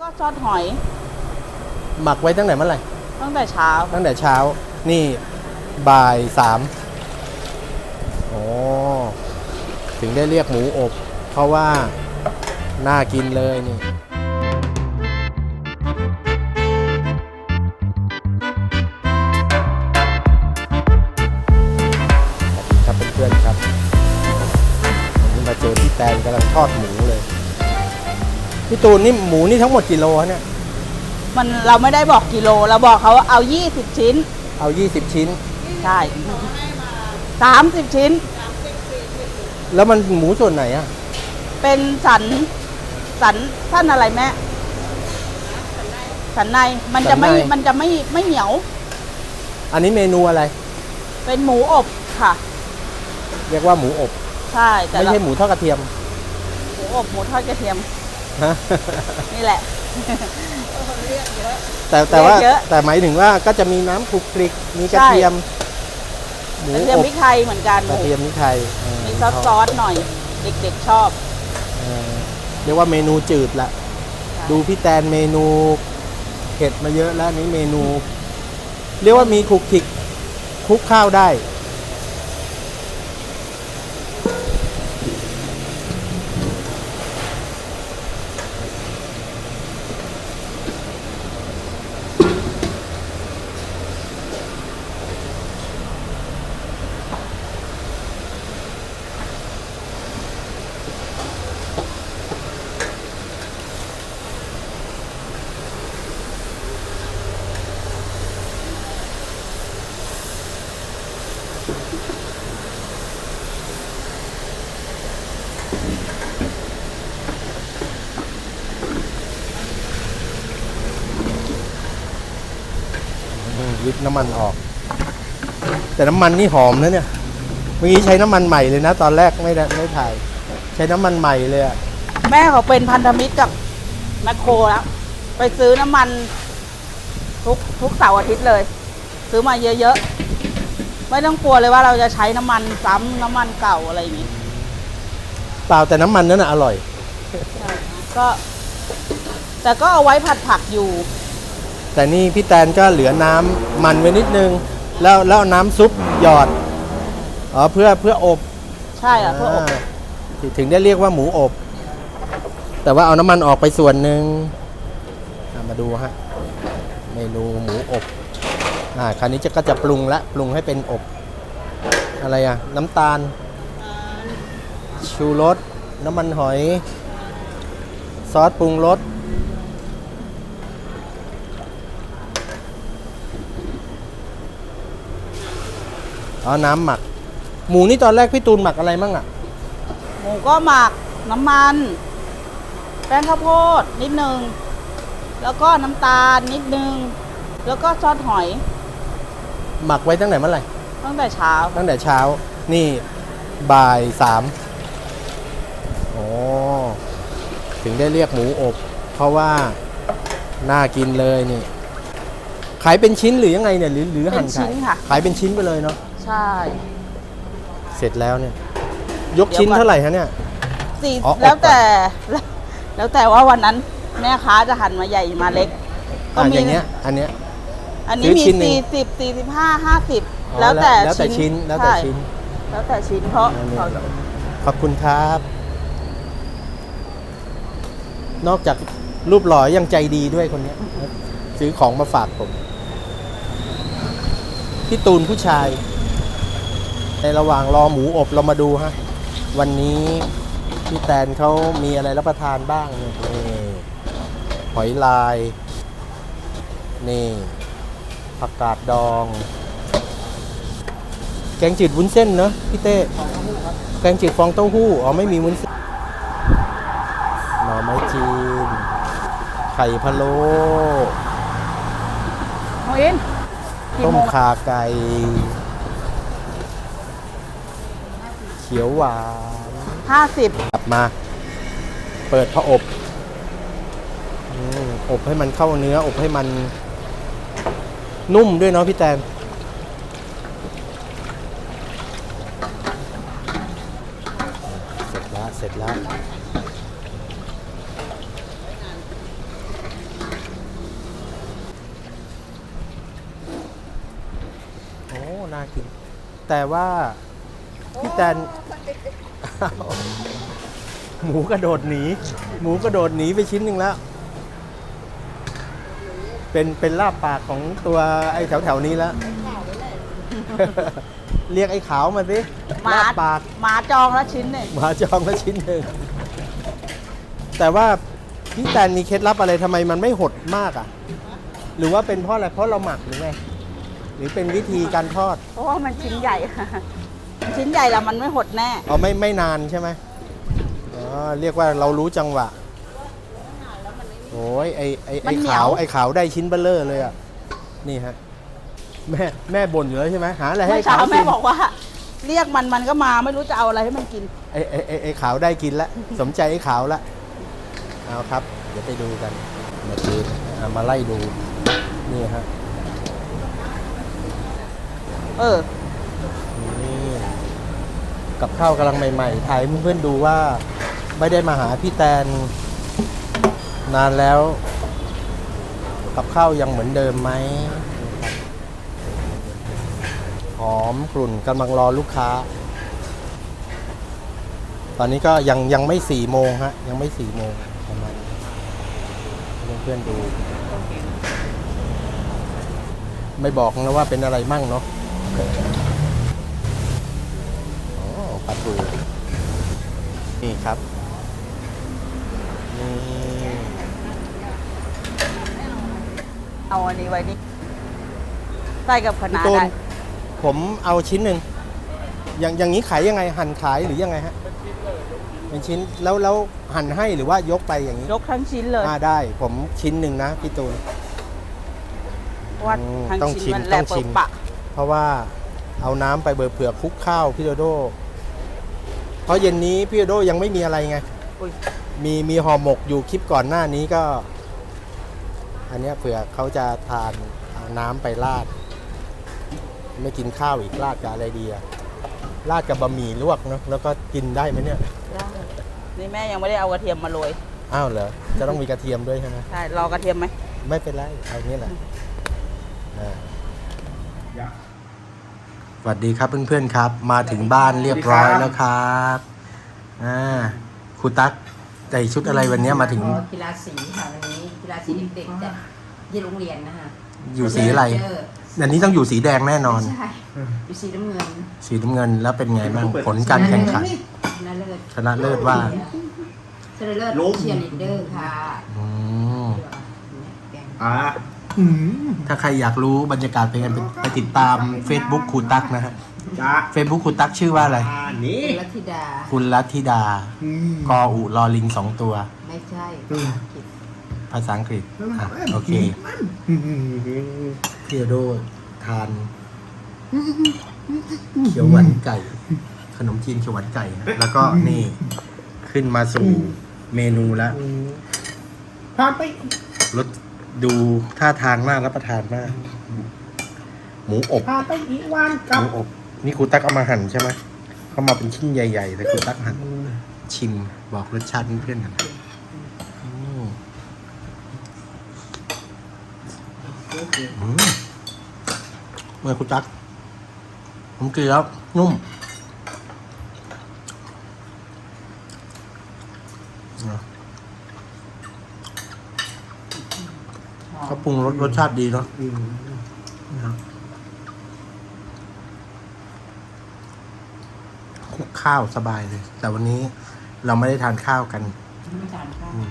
ก็ซอสหอย หมักไว้ตั้งแต่เมื่อไหร่ ตั้งแต่เช้า ตั้งแต่เช้า นี่บ่ายสามโอ้ถึงได้เรียกหมูอบ เพราะว่า น่ากินเลยนี่สวัสดีครับเพื่อนๆครับวันนี้มาเจอพี่แตนกำลังทอดหมูเลย พี่ตูนนี่หมูนี่ทั้งหมดกี่โลฮะเนี่ย มันเราไม่ได้บอกกิโล เราบอกเขาว่าเอา 20 ชิ้น เอา 20 ชิ้น ใช่สามสิบชิ้น แล้วมันหมูส่วนไหนอะเป็นสัน สันท่านอะไรแม่ สันใน มันจะไม่มันจะไม่ไม่เหนียว อันนี้เมนูอะไร เป็นหมูอบค่ะ เรียกว่าหมูอบ ใช่ แต่ไม่เราใช่หมูทอดกระเทียม หมูอบหมูทอดกระเทียม ฮะ นี่แหละแต่แต่ว่าเยอะ แต่หมายถึงว่าก็จะมีน้ำคลุกคลิก มีกระใช่เทียม หมูกระเทียมอบพริกไทยเหมือนกันกระเทียมนี่ไทยเออมีซอสซอสหน่อย เด็กๆชอบ เออเรียกว่าเมนูจืดละดูพี่แตนเมนูเผ็ดมาเยอะแล้วนี่เมนู เรียกว่ามีคลุกคลิกคลุกข้าวได้ วิบน้ำมันออก แต่น้ำมันนี่หอมนะเนี่ยเมื่อกี้ใช้น้ำมันใหม่เลยนะ ตอนแรกไม่ได้ไม่ถ่าย ใช้น้ำมันใหม่เลยอะแม่เขาเป็นพันธมิตรกับแมคโครแล้ว ไปซื้อน้ำมันทุกทุกเสาร์อาทิตย์เลย ซื้อมาเยอะๆ ไม่ต้องกลัวเลยว่าเราจะใช้น้ำมันซ้ำน้ำมันเก่าอะไรอย่างนี้เปล่าแต่น้ำมันนั้นน่ะอร่อย ก็ แต่ก็เอาไว้ผัดผักอยู่ แต่นี่พี่แตนก็เหลือน้ำมันไว้นิดนึง แล้วแล้วเอาน้ำซุปหยอดอ๋อเพื่อเพื่ออบใช่อะเพื่ออบาถึงได้เรียกว่าหมูอบ แต่ว่าเอาน้ำมันออกไปส่วนหนึ่งอะมาดูฮะเมนูหมูอบอ่าคราวนี้จะก็จะปรุงละปรุงให้เป็นอบ อะไรอะ น้ำตาล ชูรสน้ำมันหอย ซอสปรุงรส เอาน้ำหมัก หมูนี่ตอนแรกพี่ตูนหมักอะไรมั่งอะ หมูก็หมักน้ำมัน แป้งข้าวโพดนิดนึง แล้วก็น้ำตาลนิดนึง แล้วก็ซอสหอย หมักไว้ตั้งแต่เมื่อไหร่ ตั้งแต่เช้า ตั้งแต่เช้า นี่บ่ายสามโอ้ถึงได้เรียกหมูอบ เพราะว่าน่ากินเลยนี่ ขายเป็นชิ้นหรือยังไงเนี่ยหรือหรือหั่นเป็นชิ้ขายนค่ะ ขายเป็นชิ้นไปเลยเนาะ ใช่ เสร็จแล้วเนี่ย ยกเดี๋ยวชิ้นก่อนเท่าไหร่ฮะเนี่ย สี่อ๋ออบแล้วแต่แล้วแล้วแต่ว่าวันนั้นแม่ค้าจะหั่นมาใหญ่มาเล็ก ก็อะมี อย่างเงี้ย อันเนี้ย อันซื้นี้อมีชิ้นหนึ่ง สี่สิบสี่สิบห้าห้าสิบอ๋อแล้วแต่แล้วแต่ชิ้นแล้วแต่ใช่ชิ้น แล้วแต่ชิ้นเพราะอันนี้เขา ขอบคุณครับ นอกจากรูปหล่อยังใจดีด้วยคนเนี้ย ซื้อของมาฝากผม พี่ตูนผู้ชาย ในระหว่างรอหมูอบเรามาดูฮะ วันนี้พี่แตนเขามีอะไรรับประทานบ้างเนี่ยนี่หอยลาย นี่ผักกาดดอง แกงจืดวุ้นเส้นเนอะพี่เต้แกงจืดฟองเต้าหู้อ๋อไม่มีวุ้นเส้นหน่อไม้จีน ไข่พะโล้โมอินกี่ต้มโมงข่าไก่ ขียวหวานห้าสิบกลับมา เปิดพะอบอบให้มันเข้าเนื้อ อบให้มันนุ่มด้วยเนาะพี่แตนเสร็จแล้วเสร็จแล้วโอ้น่ากิน แต่ว่า พี่แตนอ้าวหมูกระโดดหนี หมูกระโดดหนีไปชิ้นหนึ่งแล้ว เป็นเป็นลาบปากของตัวไอ้แถวแถวๆนี้แล้ว เรียกไอ้ขาวมาสิหมาลาบปาก หมาจองแล้วชิ้นหนึ่งหมาจองละชิ้นหนึ่ง แต่ว่าพี่แตนมีเคล็ดลับอะไรทำไมมันไม่หดมากอะ หรือว่าเป็นเพราะอะไรเพราะเราหมักหรือไงหรือเป็นวิธีการทอด เพราะว่ามันชิ้นใหญ่ ชิ้นใหญ่แล้วมันไม่หดแน่ เอาไม่ไม่นานใช่ไหมอ๋อเรียกว่าเรารู้จังหวะโอ้ยไอไอมัไอนเหนีขายววไอขาวได้ชิ้นเบลเลอร์เลยอะ นี่ฮะ แม่แม่บ่นอยู่แล้วใช่ไหมหาอะไรให้เมื่อเช้าขาวแม่กินบอกว่า เรียกมันมันก็มาไม่รู้จะเอาอะไรให้มันกิน ไอไอไอไอขาวได้กินแล้วสมใจไอขาวละเอาครับ เดี๋ยวไปดูกันมาดูอะมาไล่ดู นี่ฮะ เออนี่ กับข้าวกำลังใหม่ๆถ่ายเพื่อนๆดูว่าไม่ได้มาหาพี่แตน นานแล้ว กับข้าวยังเหมือนเดิมไหมหอมกลุ่นกำลังรอลูกค้า ตอนนี้ก็ยังยังไม่สี่โมงฮะ ยังไม่สี่โมงประมาณเพื่อนๆดู ไม่บอกนะว่าเป็นอะไรมั่งเนาะ อ้ปลาทูนี่ครับนี่เอาอันนี้ไว้นี่ใส่กับคะพี่น้าตูนได้ผมเอาชิ้นหนึ่งอย่างอย่างนี้ขายยังไงหั่นขายหรือยังไงฮะเป็นชิ้นแล้วแล้วหั่นให้หรือว่ายกไปอย่างนี้ยกทั้งชิ้นเลย อ่าได้ ผมชิ้นหนึ่งนะพี่ตูนเพราะว่าอืมทั้งต้องชิ้นชิมมันแลต้องเปิชิดมปะเพราะว่าเอาน้ำไปเบอร์เผื่อคลุกข้าวพี่โดโด เพราะเย็นนี้พี่โดโดยังไม่มีอะไรไงอุ๊ยมีมีห่อหมกอยู่คลิปก่อนหน้านี้ก็ อันเนี้ยเผื่อเขาจะทานเอาน้ำไปราด ไม่กินข้าวอีกราดกับอะไรดีอะราดกับบะหมี่ลวกเนาะแล้วก็กินได้ไหมเนี่ยได้นี่แม่ยังไม่ได้เอากระเทียมมาโรยอ้าวเหรอจะต้องมีกระเทียมด้วยใช่ไหมใช่รอกระเทียมไหมไม่เป็นไรเอานี้แหละอ่าส วัสดีครับเพื่อนๆครับ มาถึงบ้านเรียบร้อยแล้วครับอ่าครูตั๊กใส่ชุดอะไรวันเนี้ยมาถึงอ๋อกีฬาสีค่ะวันนี้กีฬาสีเด็กๆจากที่โรงเรียนนะคะอยู่สีอะไรเจออันนี้ต้องอยู่สีแดงแน่นอนไม่ใช่อยู่สีน้ำเงิน สีน้ำเงินแล้วเป็นไงบ้างผลการแข่งขันชนะเลิศชนะเลิศว่าชนะเลิศเชียร์ลีดเดอร์ค่ะอืมแกงอ่า ถ้าใครอยากรู้บรรยากาศเป็นไงไปไปติดตาม Facebook ครูตั๊กนะฮะ จ้า Facebook ครูตั๊กชื่อว่าอะไร อ่านี่คุณลัทธิดา คุณลัทธิดา อืม กออุลอลิงสองตัว ไม่ใช่อืม ผิดภาษาอังกฤษอะโอเคอืมพี่โดทาน เขียวหวานไก่ ขนมจีนเขียวหวานไก่ฮะแล้วก็นี่ขึ้นมาสู่เมนูแล้ว พาไปรส ดูท่าทางน่ารับประทานมาก หมูอบพาไปอีกวันหกับมูอบ นี่ครูตั๊กเอามาหั่นใช่ไหมเขามาเป็นชิ้นใหญ่ๆ แต่ครูตั๊กหั่นชิมบอกรสชาติเพื่อนๆกันอืมอืมเมื่อคุณตัก ผมกินแล้ว นุ่มอะ เขาปรุงรสรสชาติดีเนาะอืมนะครับคลุกข้าวสบายเลย แต่วันนี้เราไม่ได้ทานข้าวกัน ไม่ทานข้าว อืม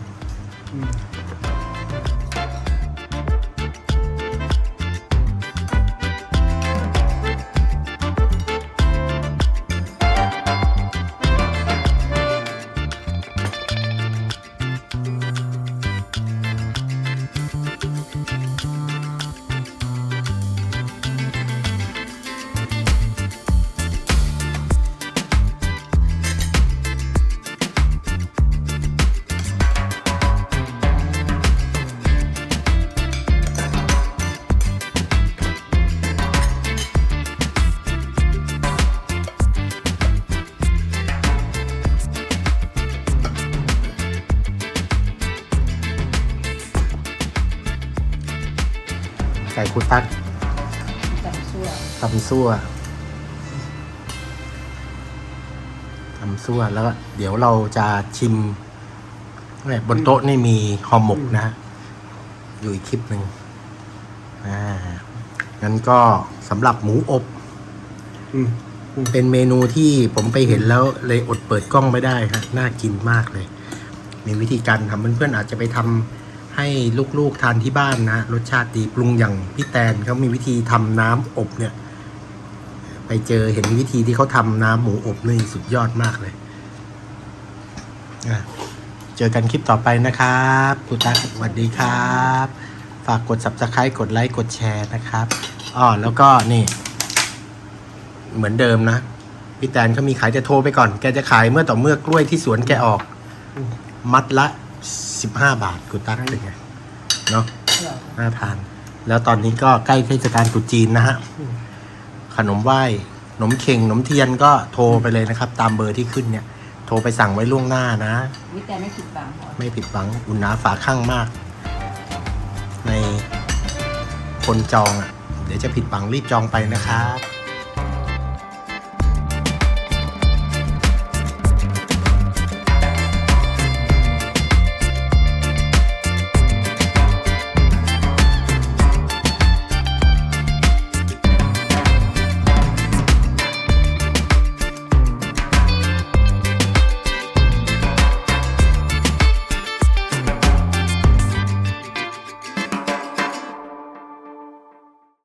ใส่คุตักแต่สชั่วตำซั่วตำซั่วแล้วก็เดี๋ยวเราจะชิมเนี่ยบนโต๊ะนี่มีห่อหมกนะฮะอยู่อีกคลิปหนึ่งอ่างั้นก็สำหรับหมูอบอืมเป็นเมนูที่ผมไปเห็นแล้วเลยอดเปิดกล้องไม่ได้ฮะน่ากินมากเลย มีวิธีการทำเพื่อนๆอาจจะไปทำ ให้ลูกๆทานที่บ้านนะรสชาติดีปรุงอย่างพี่แตนเขามีวิธีทำน้ำอบเนี่ย ไปเจอเห็นวิธีที่เขาทำน้ำหมูอบนี่สุดยอดมากเลยอะเจอกันคลิปต่อไปนะครับคุณตาสวัสดีครับ ฝากกด subscribe กดไลค์กดแชร์นะครับอ๋อแล้วก็นี่ เหมือนเดิมนะพี่แตนเขามีขายจะโทรไปก่อน แกจะขายเมื่อต่อเมื่อกล้วยที่สวนแกออก มัดละ สิบห้าบาทกูตั้งเป็นไงเนาะน่าทาน แล้วตอนนี้ก็ใกล้เทศกาลตรุษจีนนะฮะ ขนมไหว้ขนมเข่งขนมเทียนก็โทรไปเลยนะครับ ตามเบอร์ที่ขึ้นเนี่ย โทรไปสั่งไว้ล่วงหน้านะ วิแต่ไม่ผิดหวังหรอกไม่ผิดหวังอุ่นหนาฝาข้างมาก ในคนจองอะ เดี๋ยวจะผิดหวังรีบจองไปนะครับ